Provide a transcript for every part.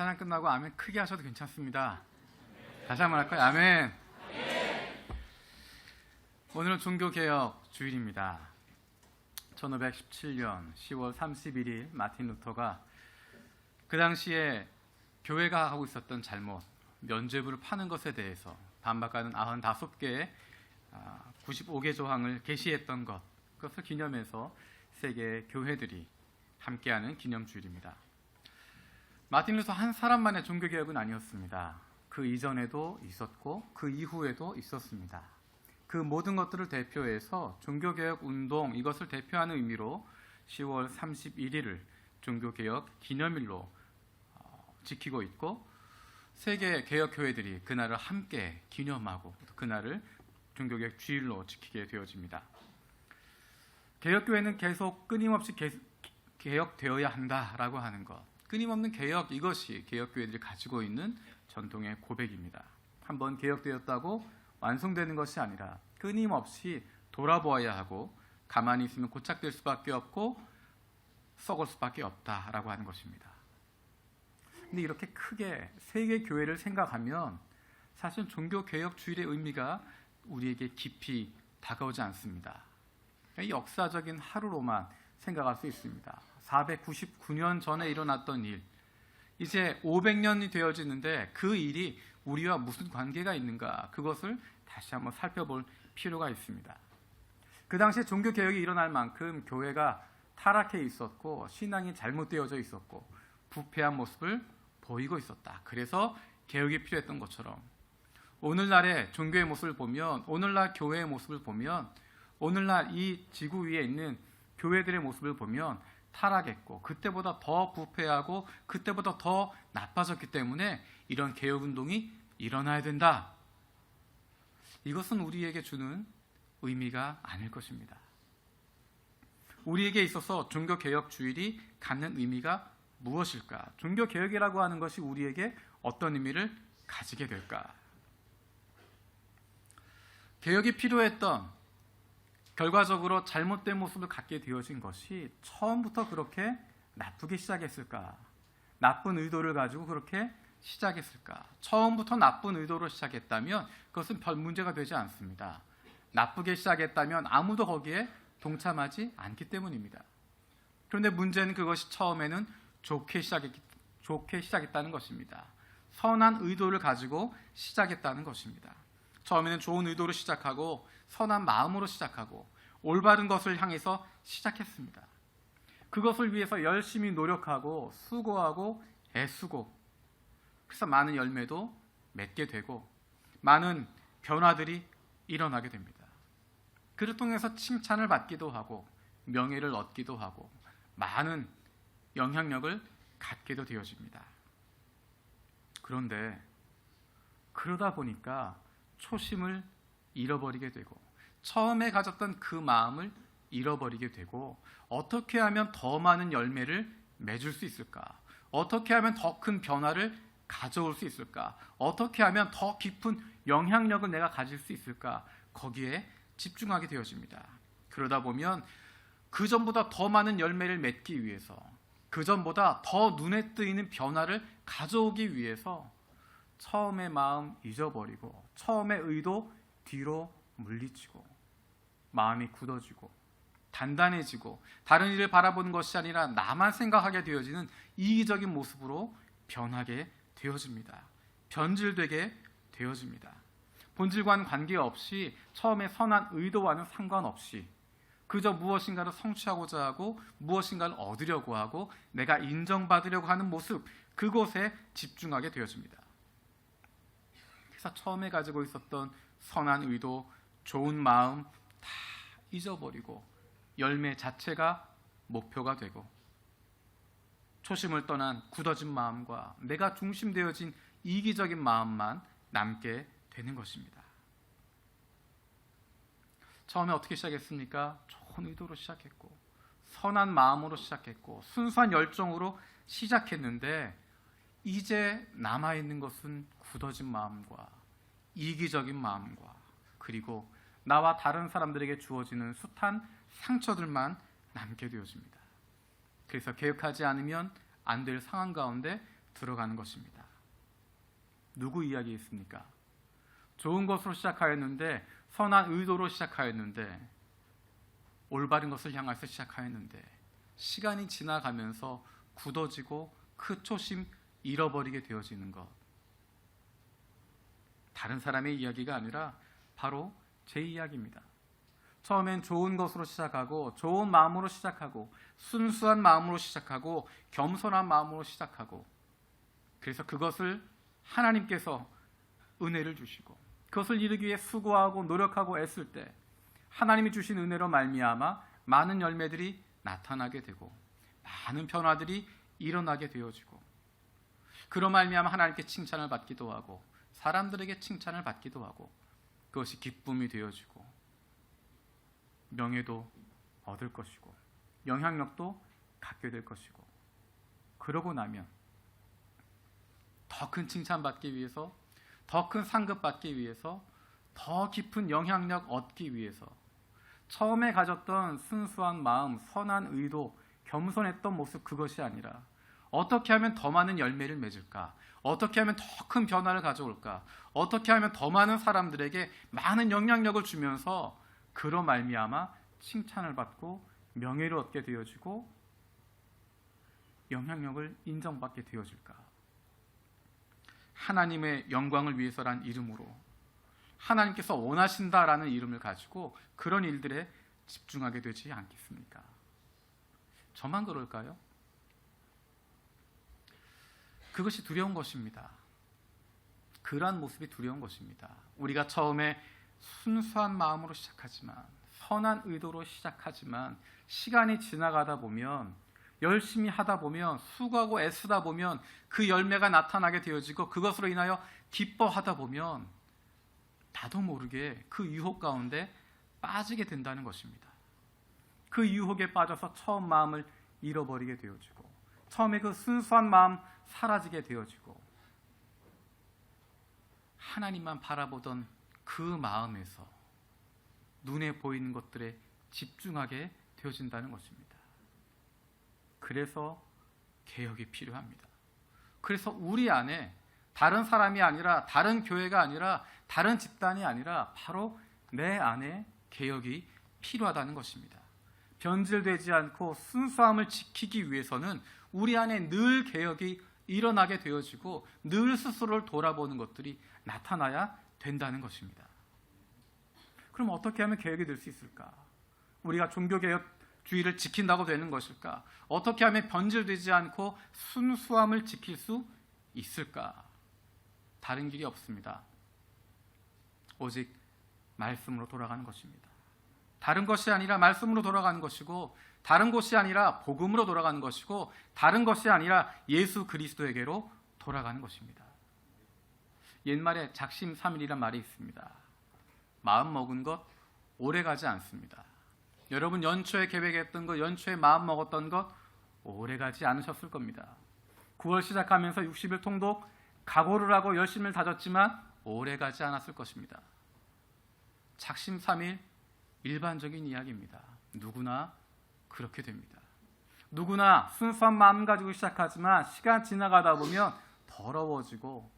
찬양 끝나고 아멘 크게 하셔도 괜찮습니다. 다시 한번 할까요? 아멘. 오늘은 종교개혁 주일입니다. 1517년 10월 31일 마틴 루터가 그 당시에 교회가 하고 있었던 잘못, 면죄부를 파는 것에 대해서 반박하는 95개의 95개 조항을 게시했던 것, 그것을 기념해서 세계 교회들이 함께하는 기념주일입니다. 마틴 루터 한 사람만의 종교 개혁은 아니었습니다. 그 이전에도 있었고 그 이후에도 있었습니다. 그 모든 것들을 대표해서 종교 개혁 운동 이것을 대표하는 의미로 10월 31일을 종교 개혁 기념일로 어, 지키고 있고 세계 개혁 교회들이 그날을 함께 기념하고 그날을 종교 개혁 주일로 지키게 되어집니다. 개혁 교회는 계속 끊임없이 개혁되어야 한다라고 하는 것. 끊임없는 개혁 이것이 개혁 교회들이 가지고 있는 전통의 고백입니다. 한번 개혁되었다고 완성되는 것이 아니라 끊임없이 돌아보아야 하고 가만히 있으면 고착될 수밖에 없고 썩을 수밖에 없다라고 하는 것입니다. 근데 이렇게 크게 세계 교회를 생각하면 사실 종교 개혁 주일의 의미가 우리에게 깊이 다가오지 않습니다. 역사적인 하루로만 생각할 수 있습니다. 499년 전에 일어났던 일, 이제 500년이 되어지는데 그 일이 우리와 무슨 관계가 있는가 그것을 다시 한번 살펴볼 필요가 있습니다. 그 당시에 종교 개혁이 일어날 만큼 교회가 타락해 있었고 신앙이 잘못되어져 있었고 부패한 모습을 보이고 있었다. 그래서 개혁이 필요했던 것처럼 오늘날의 종교의 모습을 보면 오늘날 교회의 모습을 보면 오늘날 이 지구 위에 있는 교회들의 모습을 보면 타락했고 그때보다 더 부패하고 그때보다 더 나빠졌기 때문에 이런 개혁 운동이 일어나야 된다. 이것은 우리에게 주는 의미가 아닐 것입니다. 우리에게 있어서 종교 개혁 주일이 갖는 의미가 무엇일까? 종교 개혁이라고 하는 것이 우리에게 어떤 의미를 가지게 될까? 개혁이 필요했던 결과적으로 잘못된 모습을 갖게 되어진 것이 처음부터 그렇게 나쁘게 시작했을까? 나쁜 의도를 가지고 그렇게 시작했을까? 처음부터 나쁜 의도로 시작했다면 그것은 별 문제가 되지 않습니다. 나쁘게 시작했다면 아무도 거기에 동참하지 않기 때문입니다. 그런데 문제는 그것이 처음에는 좋게 시작했, 좋게 시작했다는 것입니다. 선한 의도를 가지고 시작했다는 것입니다. 처음에는 좋은 의도로 시작하고 선한 마음으로 시작하고 올바른 것을 향해서 시작했습니다. 그것을 위해서 열심히 노력하고 수고하고 애쓰고 그래서 많은 열매도 맺게 되고 많은 변화들이 일어나게 됩니다. 그를 통해서 칭찬을 받기도 하고 명예를 얻기도 하고 많은 영향력을 갖게도 되어집니다. 그런데 그러다 보니까 초심을 잃어버리게 되고 처음에 가졌던 그 마음을 잃어버리게 되고 어떻게 하면 더 많은 열매를 맺을 수 있을까? 어떻게 하면 더 큰 변화를 가져올 수 있을까? 어떻게 하면 더 깊은 영향력을 내가 가질 수 있을까? 거기에 집중하게 되어집니다. 그러다 보면 그 전보다 더 많은 열매를 맺기 위해서 그 전보다 더 눈에 띄는 변화를 가져오기 위해서 처음의 마음 잊어버리고 처음의 의도 뒤로 물리치고 마음이 굳어지고 단단해지고 다른 일을 바라보는 것이 아니라 나만 생각하게 되어지는 이기적인 모습으로 변하게 되어집니다. 변질되게 되어집니다. 본질과는 관계없이 처음에 선한 의도와는 상관없이 그저 무엇인가를 성취하고자 하고 무엇인가를 얻으려고 하고 내가 인정받으려고 하는 모습 그곳에 집중하게 되어집니다. 그래서 처음에 가지고 있었던 선한 의도, 좋은 마음 다 잊어버리고 열매 자체가 목표가 되고 초심을 떠난 굳어진 마음과 내가 중심되어진 이기적인 마음만 남게 되는 것입니다. 처음에 어떻게 시작했습니까? 좋은 의도로 시작했고 선한 마음으로 시작했고 순수한 열정으로 시작했는데 이제 남아 있는 것은 굳어진 마음과 이기적인 마음과 그리고 나와 다른 사람들에게 주어지는 숱한 상처들만 남게 되어집니다. 그래서 개혁하지 않으면 안 될 상황 가운데 들어가는 것입니다. 누구 이야기 있습니까? 좋은 것으로 시작하였는데 선한 의도로 시작하였는데 올바른 것을 향해서 시작하였는데 시간이 지나가면서 굳어지고 그 초심 잃어버리게 되어지는 것. 다른 사람의 이야기가 아니라 바로 제 이야기입니다. 처음엔 좋은 것으로 시작하고 좋은 마음으로 시작하고 순수한 마음으로 시작하고 겸손한 마음으로 시작하고 그래서 그것을 하나님께서 은혜를 주시고 그것을 이루기 위해 수고하고 노력하고 애쓸 때 하나님이 주신 은혜로 말미암아 많은 열매들이 나타나게 되고 많은 변화들이 일어나게 되어지고 그로 말미암아 하나님께 칭찬을 받기도 하고 사람들에게 칭찬을 받기도 하고 그것이 기쁨이 되어지고 명예도 얻을 것이고 영향력도 갖게 될 것이고 그러고 나면 더 큰 칭찬 받기 위해서 더 큰 상급 받기 위해서 더 깊은 영향력 얻기 위해서 처음에 가졌던 순수한 마음, 선한 의도, 겸손했던 모습 그것이 아니라 어떻게 하면 더 많은 열매를 맺을까? 어떻게 하면 더 큰 변화를 가져올까? 어떻게 하면 더 많은 사람들에게 많은 영향력을 주면서 그로 말미암아 칭찬을 받고 명예를 얻게 되어지고 영향력을 인정받게 되어질까? 하나님의 영광을 위해서란 이름으로 하나님께서 원하신다라는 이름을 가지고 그런 일들에 집중하게 되지 않겠습니까? 저만 그럴까요? 그것이 두려운 것입니다. 그러한 모습이 두려운 것입니다. 우리가 처음에 순수한 마음으로 시작하지만 선한 의도로 시작하지만 시간이 지나가다 보면 열심히 하다 보면 수고하고 애쓰다 보면 그 열매가 나타나게 되어지고 그것으로 인하여 기뻐하다 보면 나도 모르게 그 유혹 가운데 빠지게 된다는 것입니다. 그 유혹에 빠져서 처음 마음을 잃어버리게 되어지고 처음에 그 순수한 마음 사라지게 되어지고 하나님만 바라보던 그 마음에서 눈에 보이는 것들에 집중하게 되어진다는 것입니다. 그래서 개혁이 필요합니다. 그래서 우리 안에 다른 사람이 아니라 다른 교회가 아니라 다른 집단이 아니라 바로 내 안에 개혁이 필요하다는 것입니다. 변질되지 않고 순수함을 지키기 위해서는 우리 안에 늘 개혁이 일어나게 되어지고 늘 스스로를 돌아보는 것들이 나타나야 된다는 것입니다. 그럼 어떻게 하면 개혁이 될 수 있을까? 우리가 종교개혁주의를 지킨다고 되는 것일까? 어떻게 하면 변질되지 않고 순수함을 지킬 수 있을까? 다른 길이 없습니다. 오직 말씀으로 돌아가는 것입니다. 다른 것이 아니라 말씀으로 돌아가는 것이고 다른 것이 아니라 복음으로 돌아가는 것이고 다른 것이 아니라 예수 그리스도에게로 돌아가는 것입니다. 옛말에 작심삼일이란 말이 있습니다. 마음 먹은 것 오래 가지 않습니다. 여러분 연초에 계획했던 것, 연초에 마음 먹었던 것 오래 가지 않으셨을 겁니다. 9월 시작하면서 60일 통독 각오를 하고 열심을 다졌지만 오래 가지 않았을 것입니다. 작심삼일 일반적인 이야기입니다. 누구나 그렇게 됩니다. 누구나 순수한 마음 가지고 시작하지만 시간 지나가다 보면 더러워지고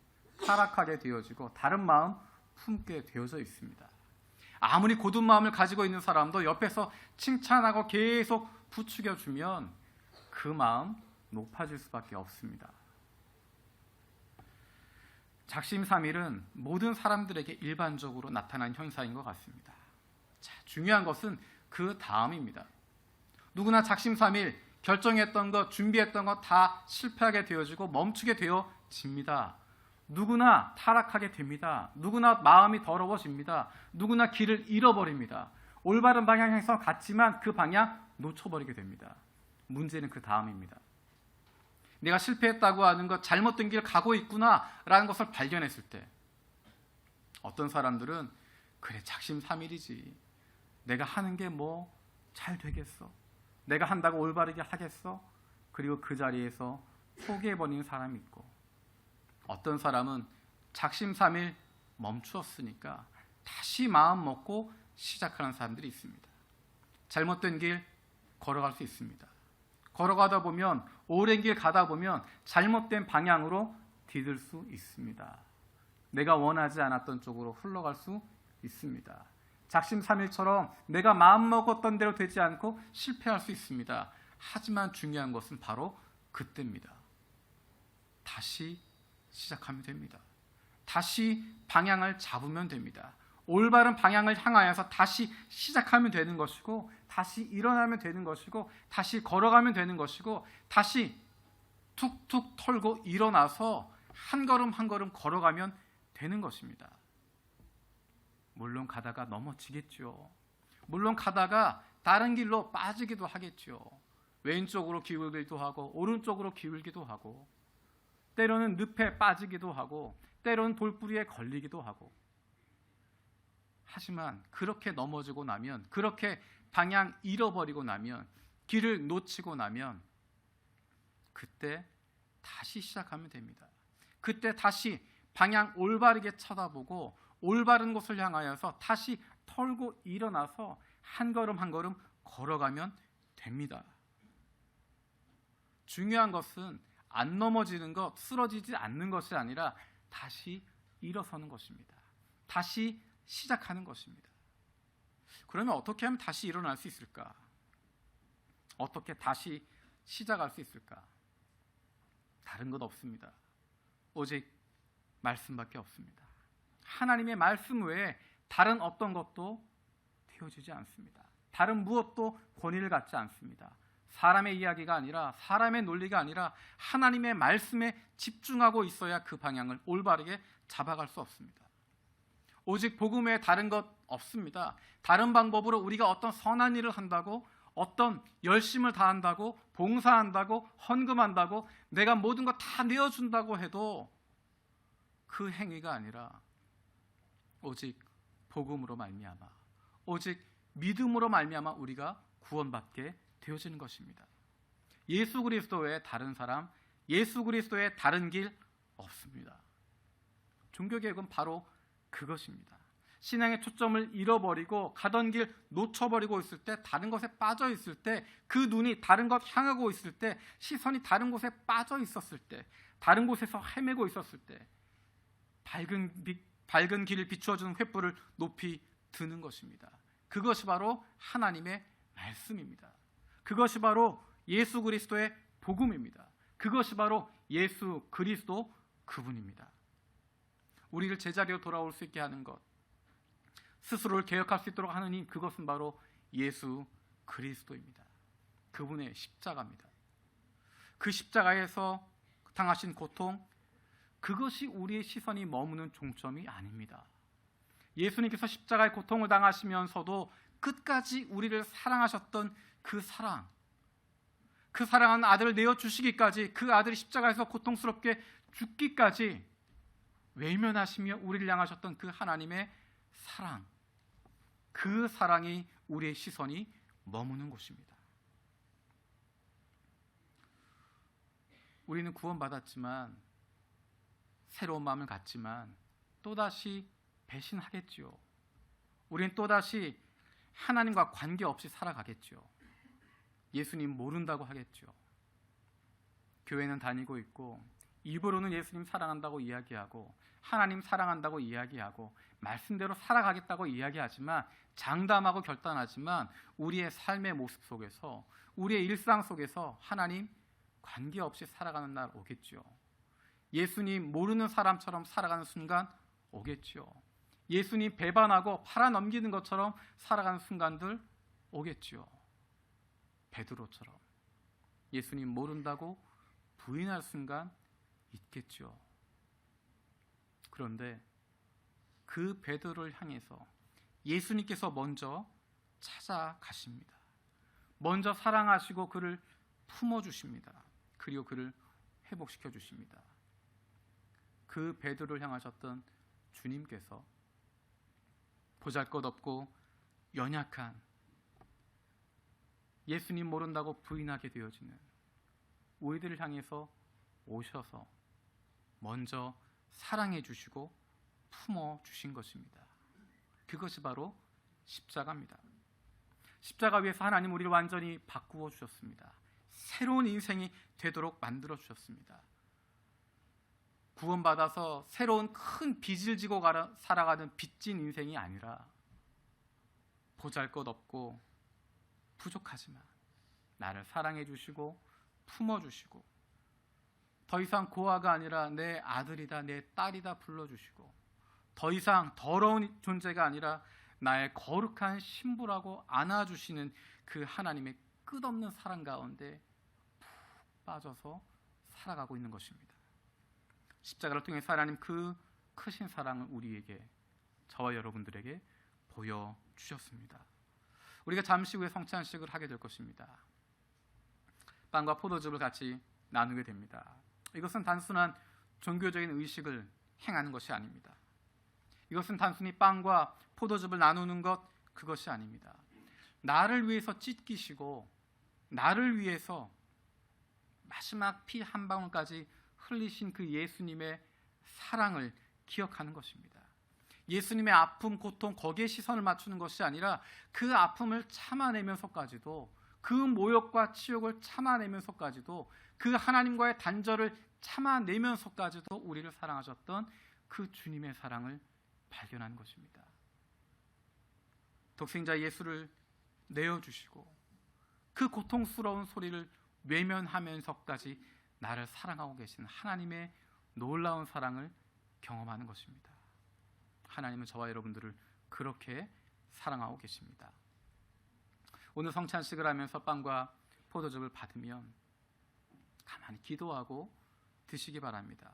타락하게 되어지고 다른 마음 품게 되어져 있습니다. 아무리 고든 마음을 가지고 있는 사람도 옆에서 칭찬하고 계속 부추겨 주면 그 마음 높아질 수밖에 없습니다. 작심 삼일은 모든 사람들에게 일반적으로 나타난 현상인 것 같습니다. 자, 중요한 것은 그 다음입니다. 누구나 작심삼일 결정했던 것, 준비했던 것 다 실패하게 되어지고 멈추게 되어집니다. 누구나 타락하게 됩니다. 누구나 마음이 더러워집니다. 누구나 길을 잃어버립니다. 올바른 방향에서 갔지만 그 방향 놓쳐버리게 됩니다. 문제는 그 다음입니다. 내가 실패했다고 하는 것, 잘못된 길 가고 있구나라는 것을 발견했을 때 어떤 사람들은 그래 작심삼일이지. 내가 하는 게 뭐 잘 되겠어. 내가 한다고 올바르게 하겠어. 그리고 그 자리에서 포기해버리는 사람이 있고 어떤 사람은 작심삼일 멈추었으니까 다시 마음 먹고 시작하는 사람들이 있습니다. 잘못된 길 걸어갈 수 있습니다. 걸어가다 보면 오랜 길 가다 보면 잘못된 방향으로 디딜 수 있습니다. 내가 원하지 않았던 쪽으로 흘러갈 수 있습니다. 작심삼일처럼 내가 마음 먹었던 대로 되지 않고 실패할 수 있습니다. 하지만 중요한 것은 바로 그때입니다. 다시 시작하면 됩니다. 다시 방향을 잡으면 됩니다. 올바른 방향을 향하여서 다시 시작하면 되는 것이고 다시 일어나면 되는 것이고 다시 걸어가면 되는 것이고 다시 툭툭 털고 일어나서 한 걸음 한 걸음 걸어가면 되는 것입니다. 물론 가다가 넘어지겠죠. 물론 가다가 다른 길로 빠지기도 하겠죠. 왼쪽으로 기울기도 하고 오른쪽으로 기울기도 하고 때로는 늪에 빠지기도 하고 때로는 돌뿌리에 걸리기도 하고 하지만 그렇게 넘어지고 나면 그렇게 방향 잃어버리고 나면 길을 놓치고 나면 그때 다시 시작하면 됩니다. 그때 다시 방향 올바르게 쳐다보고 올바른 곳을 향하여서 다시 털고 일어나서 한 걸음 한 걸음 걸어가면 됩니다. 중요한 것은 안 넘어지는 것, 쓰러지지 않는 것이 아니라 다시 일어서는 것입니다. 다시 시작하는 것입니다. 그러면 어떻게 하면 다시 일어날 수 있을까? 어떻게 다시 시작할 수 있을까? 다른 것 없습니다. 오직 말씀밖에 없습니다. 하나님의 말씀 외에 다른 어떤 것도 되어지지 않습니다. 다른 무엇도 권위를 갖지 않습니다. 사람의 이야기가 아니라 사람의 논리가 아니라 하나님의 말씀에 집중하고 있어야 그 방향을 올바르게 잡아갈 수 없습니다. 오직 복음 외에 다른 것 없습니다. 다른 방법으로 우리가 어떤 선한 일을 한다고 어떤 열심을 다한다고 봉사한다고 헌금한다고 내가 모든 것 다 내어준다고 해도 그 행위가 아니라 오직 복음으로 말미암아 오직 믿음으로 말미암아 우리가 구원받게 되어지는 것입니다. 예수 그리스도 외에 다른 사람, 예수 그리스도 외에 다른 길 없습니다. 종교 개혁은 바로 그것입니다. 신앙의 초점을 잃어버리고 가던 길 놓쳐버리고 있을 때 다른 것에 빠져 있을 때 그 눈이 다른 것 향하고 있을 때 시선이 다른 곳에 빠져 있었을 때 다른 곳에서 헤매고 있었을 때 밝은 빛, 밝은 길을 비추어주는 횃불을 높이 드는 것입니다. 그것이 바로 하나님의 말씀입니다. 그것이 바로 예수 그리스도의 복음입니다. 그것이 바로 예수 그리스도 그분입니다. 우리를 제자리로 돌아올 수 있게 하는 것, 스스로를 개혁할 수 있도록 하느님 그것은 바로 예수 그리스도입니다. 그분의 십자가입니다. 그 십자가에서 당하신 고통, 그것이 우리의 시선이 머무는 종점이 아닙니다. 예수님께서 십자가의 고통을 당하시면서도 끝까지 우리를 사랑하셨던 그 사랑, 그 사랑하는 아들을 내어 주시기까지 그 아들이 십자가에서 고통스럽게 죽기까지 외면하시며 우리를 향하셨던 그 하나님의 사랑, 그 사랑이 우리의 시선이 머무는 곳입니다. 우리는 구원받았지만 새로운 마음을 갖지만 또다시 배신하겠지요. 우리는 또다시 하나님과 관계없이 살아가겠죠. 예수님 모른다고 하겠죠. 교회는 다니고 있고 입으로는 예수님 사랑한다고 이야기하고 하나님 사랑한다고 이야기하고 말씀대로 살아가겠다고 이야기하지만 장담하고 결단하지만 우리의 삶의 모습 속에서 우리의 일상 속에서 하나님 관계없이 살아가는 날 오겠죠. 예수님 모르는 사람처럼 살아가는 순간 오겠죠. 예수님 배반하고 팔아 넘기는 것처럼 살아가는 순간들 오겠죠. 베드로처럼 예수님 모른다고 부인할 순간 있겠죠. 그런데 그 베드로를 향해서 예수님께서 먼저 찾아가십니다. 먼저 사랑하시고 그를 품어 주십니다. 그리고 그를 회복시켜 주십니다. 그 베드로를 향하셨던 주님께서 보잘것없고 연약한 예수님 모른다고 부인하게 되어지는 우리들을 향해서 오셔서 먼저 사랑해 주시고 품어 주신 것입니다. 그것이 바로 십자가입니다. 십자가 위에서 하나님 우리를 완전히 바꾸어 주셨습니다. 새로운 인생이 되도록 만들어 주셨습니다. 구원받아서 새로운 큰 빚을 지고 살아가는 빚진 인생이 아니라 보잘 것 없고 부족하지만 나를 사랑해 주시고 품어 주시고 더 이상 고아가 아니라 내 아들이다 내 딸이다 불러 주시고 더 이상 더러운 존재가 아니라 나의 거룩한 신부라고 안아 주시는 그 하나님의 끝없는 사랑 가운데 푹 빠져서 살아가고 있는 것입니다. 십자가를 통해 하나님 그 크신 사랑을 우리에게 저와 여러분들에게 보여 주셨습니다. 우리가 잠시 후에 성찬식을 하게 될 것입니다. 빵과 포도즙을 같이 나누게 됩니다. 이것은 단순한 종교적인 의식을 행하는 것이 아닙니다. 이것은 단순히 빵과 포도즙을 나누는 것 그것이 아닙니다. 나를 위해서 찢기시고 나를 위해서 마지막 피 한 방울까지 흘리신 그 예수님의 사랑을 기억하는 것입니다. 예수님의 아픔, 고통 거기에 시선을 맞추는 것이 아니라 그 아픔을 참아내면서까지도 그 모욕과 치욕을 참아내면서까지도 그 하나님과의 단절을 참아내면서까지도 우리를 사랑하셨던 그 주님의 사랑을 발견하는 것입니다. 독생자 예수를 내어 주시고 그 고통스러운 소리를 외면하면서까지 나를 사랑하고 계신 하나님의 놀라운 사랑을 경험하는 것입니다. 하나님은 저와 여러분들을 그렇게 사랑하고 계십니다. 오늘 성찬식을 하면서 빵과 포도즙을 받으면 가만히 기도하고 드시기 바랍니다.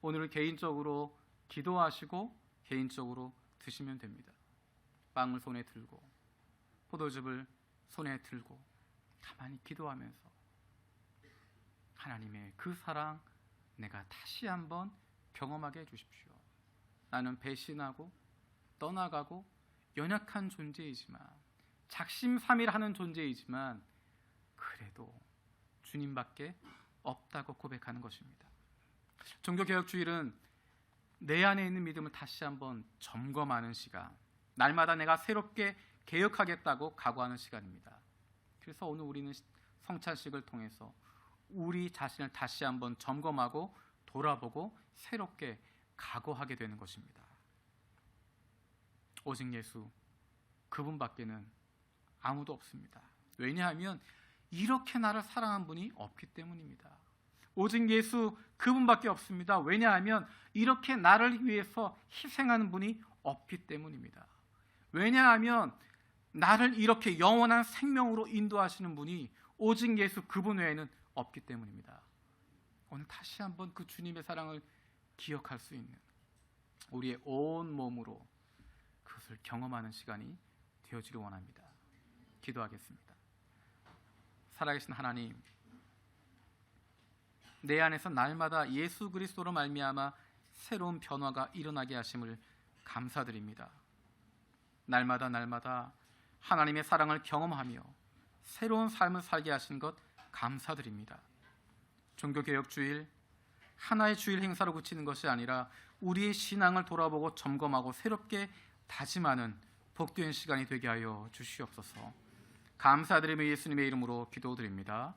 오늘은 개인적으로 기도하시고 개인적으로 드시면 됩니다. 빵을 손에 들고 포도즙을 손에 들고 가만히 기도하면서 하나님의 그 사랑 내가 다시 한번 경험하게 해 주십시오. 나는 배신하고 떠나가고 연약한 존재이지만 작심삼일하는 존재이지만 그래도 주님밖에 없다고 고백하는 것입니다. 종교개혁 주일은 내 안에 있는 믿음을 다시 한번 점검하는 시간, 날마다 내가 새롭게 개혁하겠다고 각오하는 시간입니다. 그래서 오늘 우리는 성찬식을 통해서 우리 자신을 다시 한번 점검하고 돌아보고 새롭게 각오하게 되는 것입니다. 오직 예수 그분밖에는 아무도 없습니다. 왜냐하면 이렇게 나를 사랑한 분이 없기 때문입니다. 오직 예수 그분밖에 없습니다. 왜냐하면 이렇게 나를 위해서 희생하는 분이 없기 때문입니다. 왜냐하면 나를 이렇게 영원한 생명으로 인도하시는 분이 오직 예수 그분 외에는 없기 때문입니다. 오늘 다시 한번 그 주님의 사랑을 기억할 수 있는 우리의 온 몸으로 그것을 경험하는 시간이 되어지길 원합니다. 기도하겠습니다. 살아계신 하나님, 내 안에서 날마다 예수 그리스도로 말미암아 새로운 변화가 일어나게 하심을 감사드립니다. 날마다 날마다 하나님의 사랑을 경험하며 새로운 삶을 살게 하신 것 감사드립니다. 종교개혁 주일 하나의 주일 행사로 그치는 것이 아니라 우리의 신앙을 돌아보고 점검하고 새롭게 다짐하는 복된 시간이 되게 하여 주시옵소서. 감사드리며 예수님의 이름으로 기도드립니다.